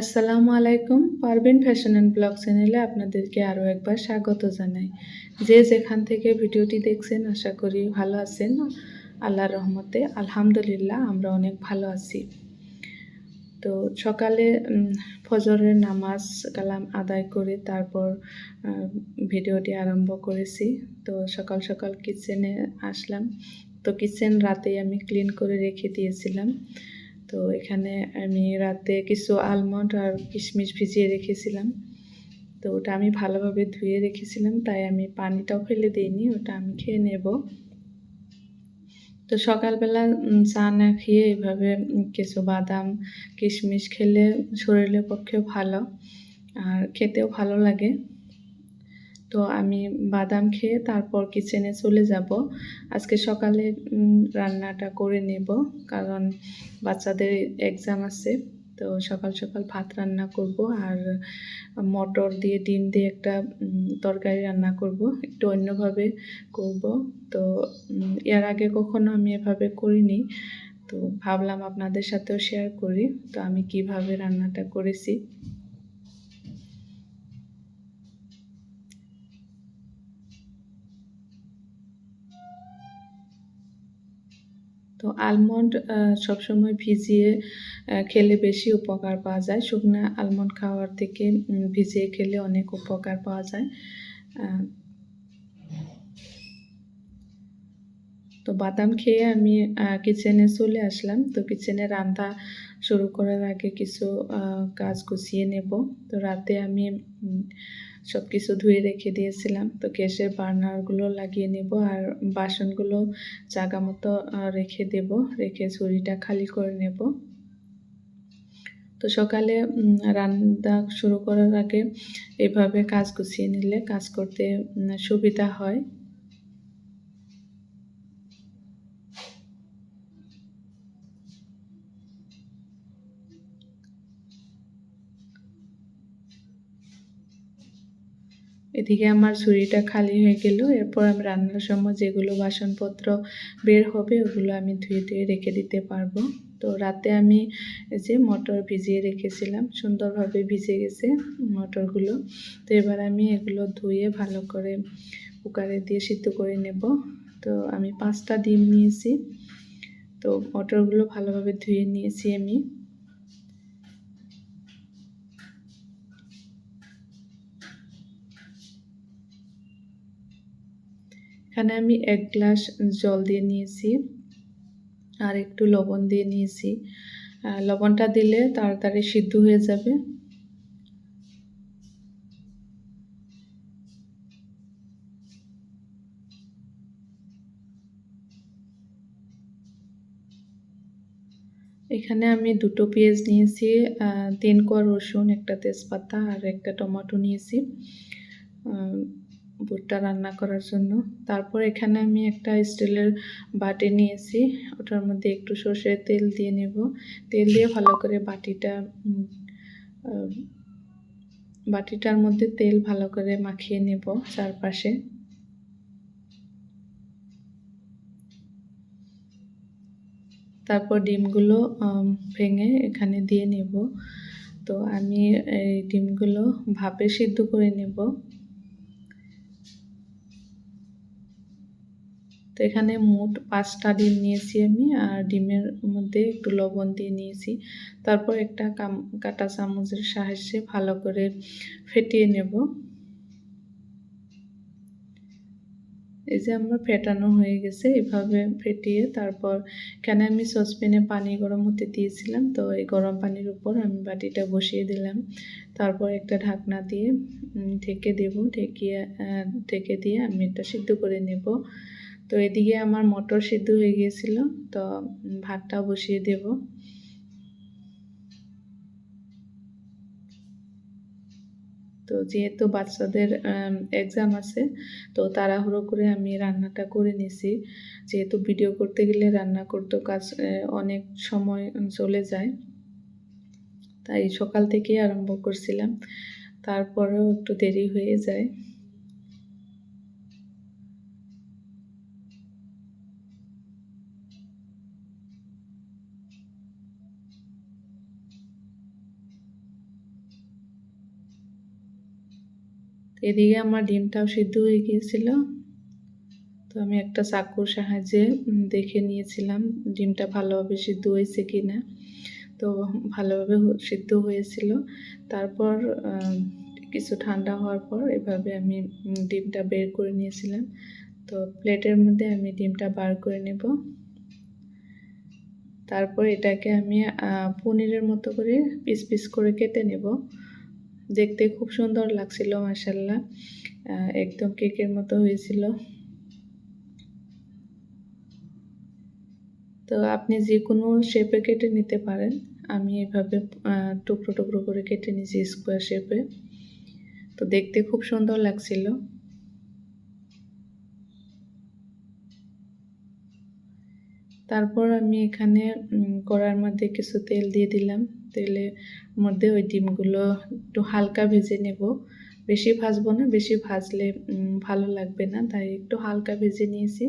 আসসালামু আলাইকুম। Parvin fashion and blog চ্যানেলে আপনাদেরকে আরও একবার স্বাগত জানাই। যে যেখান থেকে ভিডিওটি দেখছেন, আশা করি ভালো আছেন। আল্লাহর রহমতে আলহামদুলিল্লাহ, আমরা অনেক ভালো আছি। তো সকালে ফজরের নামাজ কালাম আদায় করে তারপর ভিডিওটি আরম্ভ করেছি। তো সকাল সকাল কিচেনে আসলাম। তো কিচেন রাতেই আমি ক্লিন করে রেখে দিয়েছিলাম। তো এখানে আমি রাতে কিছু আলমন্ড আর কিশমিশ ভিজিয়ে রেখেছিলাম। তো ওটা আমি ভালোভাবে ধুয়ে রেখেছিলাম, তাই আমি পানিটাও ফেলে দিইনি, ওটা আমি খেয়ে নেব। তো সকালবেলা চা না খেয়ে এভাবে কিছু বাদাম, কিশমিশ খেলে শরীরের পক্ষেও ভালো, আর খেতেও ভালো লাগে। তো আমি বাদাম খেয়ে তারপর কিচেনে চলে যাব। আজকে সকালে রান্নাটা করে নেব কারণ বাচ্চাদের এক্সাম আছে। তো সকাল সকাল ভাত রান্না করব আর মটর দিয়ে, ডিম দিয়ে একটা তরকারি রান্না করব। একটু অন্যভাবে করব। তো এর আগে কখনো আমি এভাবে করিনি। তো ভাবলাম আপনাদের সাথেও শেয়ার করি। তো আমি কীভাবে রান্নাটা করেছি? তো আলমন্ড সবসময় ভিজিয়ে খেলে বেশি উপকার পাওয়া যায়। শুকনো আলমন্ড খাওয়ার থেকে ভিজিয়ে খেলে অনেক উপকার পাওয়া যায়। তো বাদাম খেয়ে আমি কিচেনে চলে আসলাম। তো কিচেনে রান্না শুরু করার আগে কিছু কাজ গুছিয়ে নেব। তো রাতে আমি সব কিছু ধুয়ে রেখে দিয়েছিলাম। তো গ্যাসের বার্নারগুলো লাগিয়ে নেব আর বাসনগুলো জায়গা মতো রেখে দেব। রেখে ঝুড়িটা খালি করে নেব। তো সকালে রান্না শুরু করার আগে এভাবে কাজ গুছিয়ে নিলে কাজ করতে সুবিধা হয়। এদিকে আমার ঝুড়িটা খালি হয়ে গেল, এরপর আমি রান্নার সময় যেগুলো বাসনপত্র বের হবে ওগুলো আমি ধুয়ে ধুয়ে রেখে দিতে পারব। তো রাতে আমি যে মটর ভিজিয়ে রেখেছিলাম, সুন্দরভাবে ভিজে গেছে মটরগুলো। তো এবার আমি এগুলো ধুয়ে ভালো করে কুকারে দিয়ে সিদ্ধ করে নেব। তো আমি পাঁচটা ডিম নিয়েছি, তো মটরগুলো ভালোভাবে ধুয়ে নিয়েছি আমি। এখানে আমি এক গ্লাস জল দিয়ে নিয়েছি আর একটু লবণ দিয়ে নিয়েছি। লবণটা দিলে তাড়াতাড়ি সিদ্ধ হয়ে যাবে। এখানে আমি দুটো পেঁয়াজ নিয়েছি তিন কোয়া রসুন, একটা তেজপাতা আর একটা টমেটো নিয়েছি। ভুট্টা রান্না করার জন্য। তারপর এখানে আমি একটা স্টিলের বাটি নিয়েছি। ওটার মধ্যে একটু সর্ষের তেল দিয়ে নেব। তেল দিয়ে ভালো করে বাটিটা বাটিটার মধ্যে তেল ভালো করে মাখিয়ে নেব চারপাশে। তারপর ডিমগুলো ভেঙে এখানে দিয়ে নেব। তো আমি এই ডিমগুলো ভাপে সিদ্ধ করে নেব। তো এখানে মোট পাঁচটা ডিম নিয়েছি আমি, আর ডিমের মধ্যে একটু লবণ দিয়ে নিয়েছি। তারপর একটা কাঁটা চামচের সাহায্যে ভালো করে ফেটিয়ে নেব। এই যে আমার ফেটানো হয়ে গেছে, এভাবে ফেটিয়ে তারপর এখানে আমি সসপ্যানে পানি গরম হতে দিয়েছিলাম, তো এই গরম পানির উপর আমি বাটিটা বসিয়ে দিলাম। তারপর একটা ঢাকনা দিয়ে ঢেকে দেব, ঢেকিয়ে ঢেকে দিয়ে আমি এটা সিদ্ধ করে নেব। তো এদিকে আমার মটর সিদ্ধ হয়ে গিয়েছিল, তো ভাতটাও বসিয়ে দেব। তো যেহেতু বাচ্চাদের এক্সাম আছে, তো তাড়াহুড়ো করে আমি রান্নাটা করে নিয়েছি যেহেতু ভিডিও করতে গেলে রান্না করতে কাজ অনেক সময় চলে যায়। তাই সকাল থেকেই আরম্ভ করছিলাম। তারপরেও একটু দেরি হয়ে যায়। এদিকে আমার ডিমটাও সিদ্ধ হয়ে গিয়েছিল। তো আমি একটা চাকুর সাহায্যে দেখে নিয়েছিলাম ডিমটা ভালোভাবে সিদ্ধ হয়েছে কি না তো ভালোভাবে সিদ্ধ হয়েছিল। তারপর কিছু ঠান্ডা হওয়ার পর এভাবে আমি ডিমটা বের করে নিয়েছিলাম। তো প্লেটের মধ্যে আমি ডিমটা বার করে নেব। তারপর এটাকে আমি পনিরের মতো করে পিস পিস করে কেটে নেব। দেখতে খুব সুন্দর লাগছিল মাসাল্লাহ একদম কেকের মতো হয়েছিল। তো আপনি যে কোনো শেপে কেটে নিতে পারেন। আমি এভাবে টুকরো টুকরো করে কেটে নিয়েছি স্কোয়ার শেপে তো দেখতে খুব সুন্দর লাগছিল। তারপর আমি এখানে কড়ার মধ্যে কিছু তেল দিয়ে দিলাম। তেলের মধ্যে ওই ডিমগুলো একটু হালকা ভেজে নেব। বেশি ভাজবো না, বেশি ভাজলে ভালো লাগবে না, তাই একটু হালকা ভেজে নিয়েছি।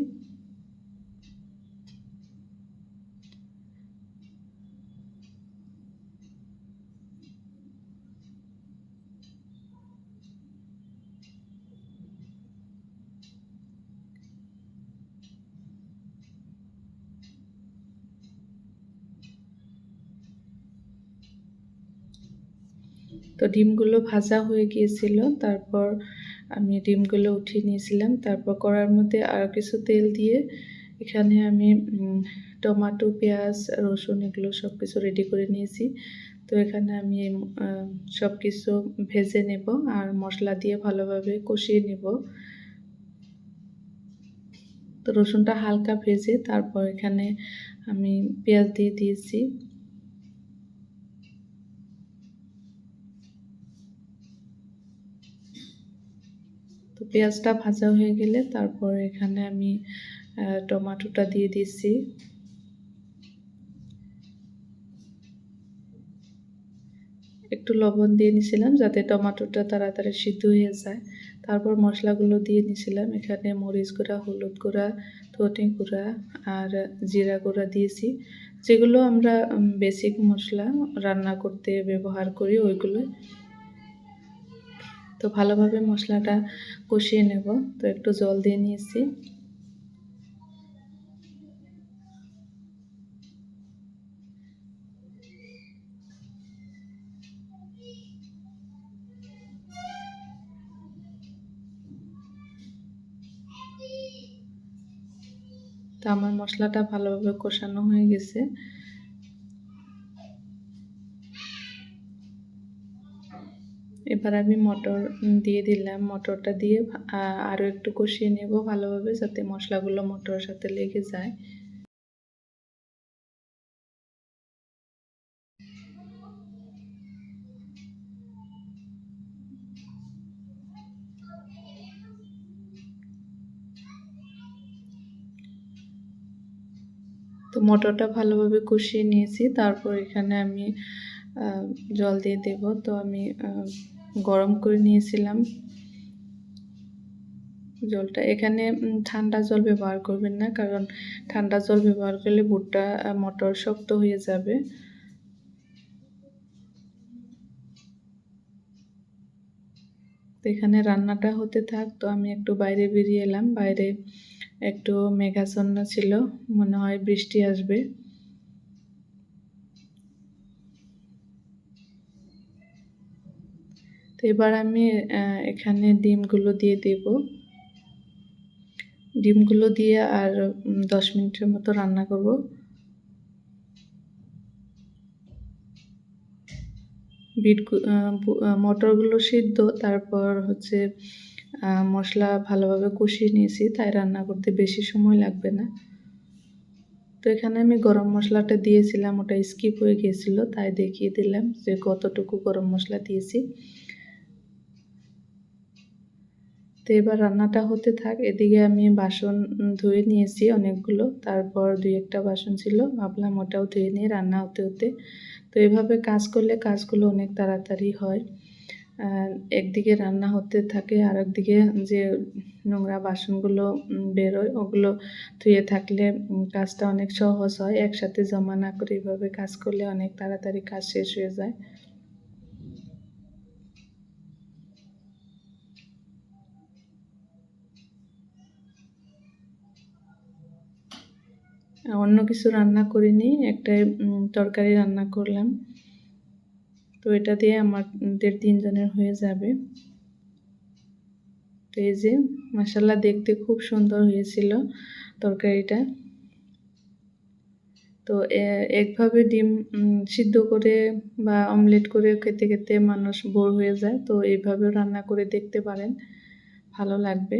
তো ডিমগুলো ভাজা হয়ে গিয়েছিল। তারপর আমি ডিমগুলো উঠিয়ে নিয়েছিলাম। তারপর কড়ার মধ্যে আরও কিছু তেল দিয়ে এখানে আমি টমেটো, পেঁয়াজ, রসুন এগুলো সব কিছু রেডি করে নিয়েছি। তো এখানে আমি সব কিছু ভেজে নেব আর মশলা দিয়ে ভালোভাবে কষিয়ে নেব। তো রসুনটা হালকা ভেজে তারপর এখানে আমি পেঁয়াজ দিয়ে দিয়েছি। পেঁয়াজটা ভাজা হয়ে গেলে তারপর এখানে আমি টমেটোটা দিয়ে দিচ্ছি। একটু লবণ দিয়ে নিছিলাম যাতে টমেটোটা তাড়াতাড়ি সিদ্ধ হয়ে যায়। তারপর মশলাগুলো দিয়ে নিছিলাম। এখানে মরিচ গুঁড়া, হলুদ গুঁড়া, ধনে গুঁড়া আর জিরা গুঁড়া দিয়েছি। যেগুলো আমরা বেসিক মশলা রান্না করতে ব্যবহার করি ওইগুলো তো ভালোভাবে মশলাটা কষিয়ে নেব। তো একটু জল দিয়ে নিয়েছি। তো আমার মশলাটা ভালোভাবে কষানো হয়ে গেছে। এবার আমি মটর দিয়ে দিলাম। মটরটা দিয়ে আরও একটু কষিয়ে নেব ভালোভাবে যাতে মশলাগুলো মটরের সাথে লেগে যায়। তো মটরটা ভালোভাবে কষিয়ে নিয়েছি। তারপর এখানে আমি জল দিয়ে দেব। তো আমি গরম করে নিয়েছিলাম। জলটা, এখানে ঠান্ডা জল ব্যবহার করবেন না, কারণ ঠান্ডা জল ব্যবহার করলে ভুট্টা মটর শক্ত হয়ে যাবে। এখানে রান্নাটা হতে থাক, তো আমি একটু বাইরে বেরিয়ে এলাম। বাইরে একটু মেঘাচ্ছন্ন ছিল, মনে হয় বৃষ্টি আসবে। তো এবার আমি এখানে ডিমগুলো দিয়ে দেব। ডিমগুলো দিয়ে আর দশ মিনিটের মতো রান্না করব। বিট মটরগুলো সিদ্ধ, তারপর হচ্ছে মশলা ভালোভাবে কষিয়ে নিয়েছি, তাই রান্না করতে বেশি সময় লাগবে না। তো এখানে আমি গরম মশলাটা দিয়েছিলাম, ওটা স্কিপ হয়ে গিয়েছিল তাই দেখিয়ে দিলাম যে কতটুকু গরম মশলা দিয়েছি। তো এবার রান্নাটা হতে থাক। এদিকে আমি বাসন ধুয়ে নিয়েছি অনেকগুলো। তারপর দুই একটা বাসন ছিল। ভাবলাম ওটাও ধুয়ে নিয়ে রান্না হতে হতে। তো এভাবে কাজ করলে কাজগুলো অনেক তাড়াতাড়ি হয়। একদিকে রান্না হতে থাকে আর একদিকে যে নোংরা বাসনগুলো বেরোয়, ওগুলো ধুয়ে থাকলে কাজটা অনেক সহজ হয়। একসাথে জমা না করে এভাবে কাজ করলে অনেক তাড়াতাড়ি কাজ শেষ হয়ে যায়। অন্য কিছু রান্না করিনি একটা তরকারি রান্না করলাম। তো এটা দিয়ে আমাদের তিনজনের হয়ে যাবে। তো এই যে মাসাল্লাহ দেখতে খুব সুন্দর হয়েছিল তরকারিটা। তো একভাবে ডিম সিদ্ধ করে বা অমলেট করে খেতে খেতে মানুষ বোর হয়ে যায়। তো এইভাবেও রান্না করে দেখতে পারেন, ভালো লাগবে।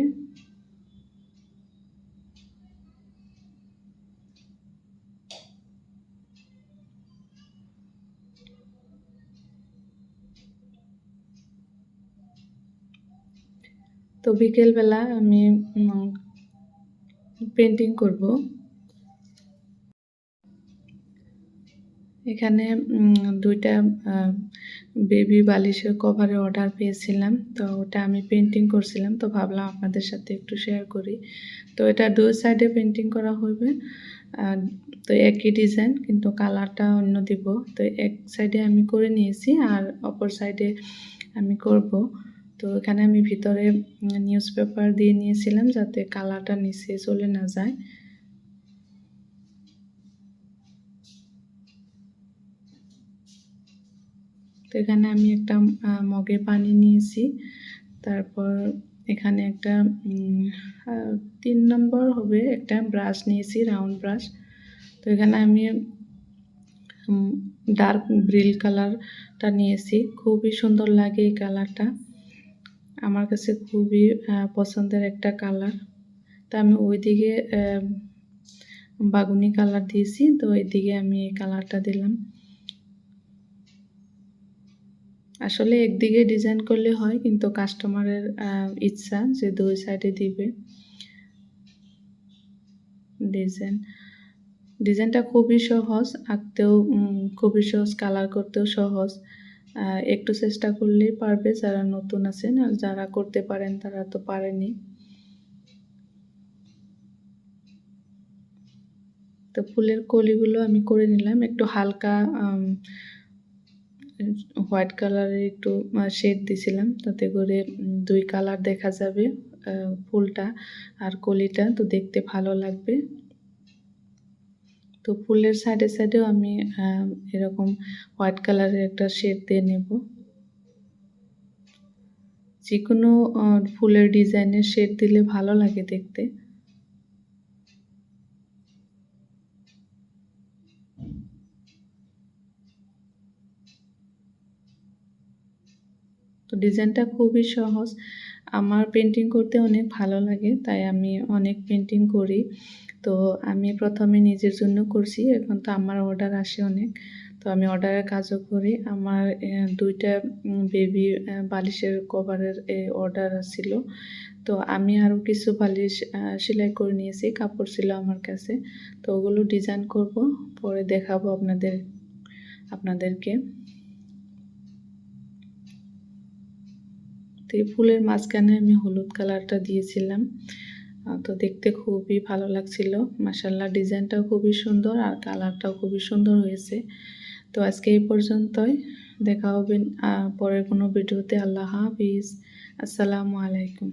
তো বিকেলবেলা আমি পেন্টিং করব। এখানে দুইটা বেবি বালিশের কভারের অর্ডার পেয়েছিলাম। তো ওটা আমি পেন্টিং করছিলাম। তো ভাবলাম আপনাদের সাথে একটু শেয়ার করি। তো এটা দুই সাইডে পেন্টিং করা হবে তো একই ডিজাইন কিন্তু কালারটা অন্য দিব। তো এক সাইডে আমি করে নিয়েছি আর অপর সাইডে আমি করব। তো এখানে আমি ভিতরে নিউজ পেপার দিয়ে নিয়েছিলাম যাতে কালারটা নিচে চলে না যায়। তো এখানে আমি একটা মগে পানি নিয়েছি। তারপর এখানে একটা তিন নম্বর হবে একটা ব্রাশ নিয়েছি, রাউন্ড ব্রাশ। তো এখানে আমি ডার্ক ব্রিল কালারটা নিয়েছি। খুবই সুন্দর লাগে এই কালারটা। আমার কাছে খুবই পছন্দের একটা কালার তা আমি ওইদিকে বাগুনি কালার দিয়েছি, তো এইদিকে আমি এই কালারটা দিলাম। আসলে একদিকে ডিজাইন করলে হয়, কিন্তু কাস্টমারের ইচ্ছা যে দুই সাইডে দিবে। ডিজাইন ডিজাইনটা খুবই সহজ, আঁকতেও খুবই সহজ কালার করতেও সহজ। একটু চেষ্টা করলেই পারবে যারা নতুন আছেন আর যারা করতে পারেন তারা তো পারেনি তো ফুলের কলিগুলো আমি করে নিলাম, একটু হালকা হোয়াইট কালারের একটু শেড দিছিলাম, তাতে করে দুই কালার দেখা যাবে ফুলটা আর কলিটা, তো দেখতে ভালো লাগবে। তো ফুলের সাইডে সাইডেও আমি এরকম হোয়াইট কালারের একটা শেড দিয়ে নেব। যে কোনো ফুলের ডিজাইনের শেড দিলে ভালো লাগে দেখতে। তো ডিজাইনটা খুবই সহজ। আমার পেন্টিং করতে অনেক ভালো লাগে, তাই আমি অনেক পেন্টিং করি। তো আমি প্রথমে নিজের জন্য করছি, এখন তো আমার অর্ডার আসে অনেক। তো আমি অর্ডারের কাজও করি। আমার দুইটা বেবি বালিশের কভারের অর্ডার ছিল তো আমি আরও কিছু বালিশ সেলাই করে নিয়েছি, কাপড় ছিল আমার কাছে। তো ওগুলো ডিজাইন করব, পরে দেখাবো আপনাদের, আপনাদেরকে। এই ফুলের মাঝখানে আমি হলুদ কালারটা দিয়েছিলাম। তো দেখতে খুবই ভালো লাগছিল। মাসাল্লাহ ডিজাইনটাও খুবই সুন্দর আর কালারটাও খুবই সুন্দর হয়েছে। তো আজকে এই পর্যন্তই। দেখা হবে পরের কোনো ভিডিওতে। আল্লাহ হাফিজ। আসসালামু আলাইকুম।